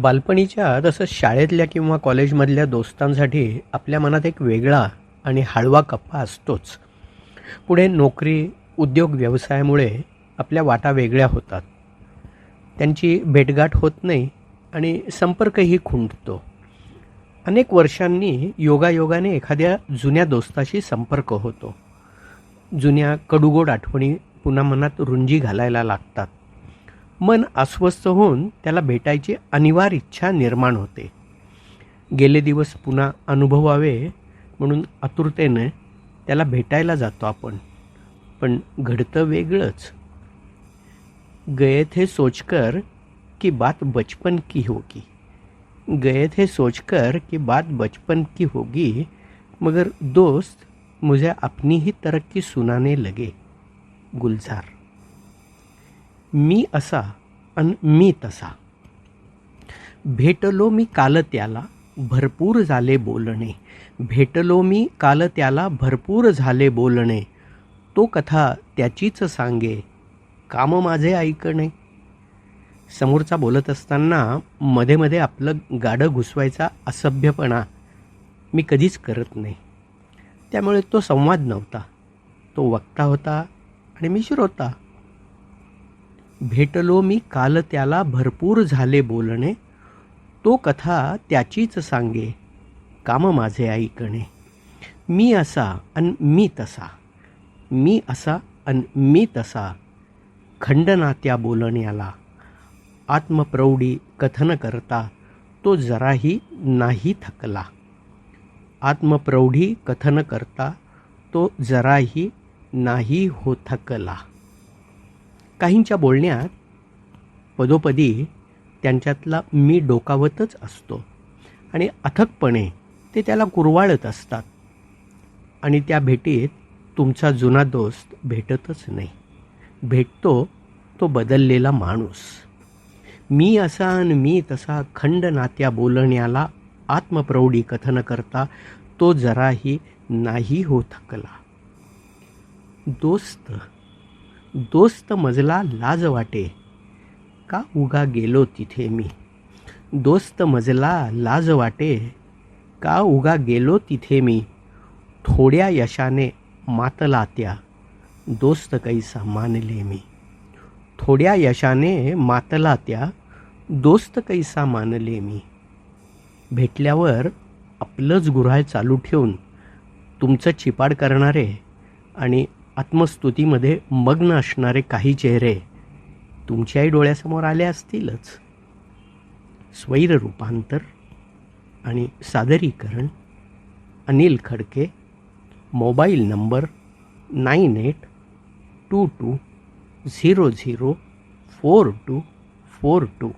बालपणीच्या तसंच शाळेतल्या किंवा कॉलेजमधल्या दोस्तांसाठी आपल्या मनात एक वेगळा आणि हळवा कप्पा असतोच. पुढे नोकरी उद्योग व्यवसायामुळे आपल्या वाटा वेगळ्या होतात. त्यांची भेटगाठ होत नाही आणि संपर्कही खुंटतो. अनेक वर्षांनी योगायोगाने एखाद्या जुन्या दोस्ताशी संपर्क होतो. जुन्या कडुगोड आठवणी पुन्हा मनात रुंजी घालायला लागतात. मन अस्वस्थ होऊन त्याला भेटायची अनिवार्य इच्छा निर्माण होते. गेले दिवस पुन्हा अनुभवावे म्हणून आतुरतेने त्याला भेटायला जातो आपण. पण घडतं वेगळंच. गए थे सोचकर की बात बचपन की होगी. गए थे सोचकर की बात बचपन की होगी मगर दोस्त मुझे अपनी ही तरक्की सुनाने लगे. गुलजार मी असा अन मी तसा. भेटलो मी काल त्याला भरपूर झाले बोलणे. भेटलो मी काल त्याला भरपूर झाले बोलणे. तो कथा त्याचीच सांगे काम माझे ऐकणे. समोरचा बोलत असताना मध्ये मध्ये आपलं गाडं घुसवायचा असभ्यपणा मी कधीच करत नाही. त्यामुळे तो संवाद नव्हता. तो वक्ता होता आणि मी श्रोता भेटलो मी काल त्याला भरपूर झाले बोलणे. तो कथा त्याचीच सांगे काम माझे ऐकणे. मी असा अन मी तसा मी असा अन मी तसा खंडना त्या बोलण्याला. आत्मप्रौढी कथन करता तो जराही नाही थकला. आत्मप्रौढी कथन करता तो जराही नाही हो थकला. काहींच्या बोलण्यात पदोपदी त्यांच्यातला मी डोकावतच असतो. आणि अथकपणे ते त्याला कुरवाळत असतात. आणि त्या भेटीत तुमचा जुना दोस्त भेटतच नाही. भेटतो तो बदललेला माणूस. मी असा आणि मी तसा खंड नात्या बोलण्याला आत्मप्रौढी कथन करता तो जराही नाही हो थकला. दोस्त दोस्त मजला लाज वाटे. का उगा गेलो तिथे मी? दोस्त मजला लाज वाटे. का उगा गेलो तिथे मी? थोड्या यशाने मातला त्या. दोस्त कैसा मानले मी? थोड्या यशाने मातला त्या. दोस्त कैसा मानले मी? भेटल्यावर आपलंच गुऱ्हाळ चालू ठेवून तुमचं चिपाड करणारे आणि आत्मस्तुतीमध्ये मग्न असणारे काही चेहरे तुमच्याही डोळ्यासमोर आले असतीलच. स्वैर रूपांतर आणि सादरीकरण. Anil Khadke mobile number nine eight two two zero zero four two four two.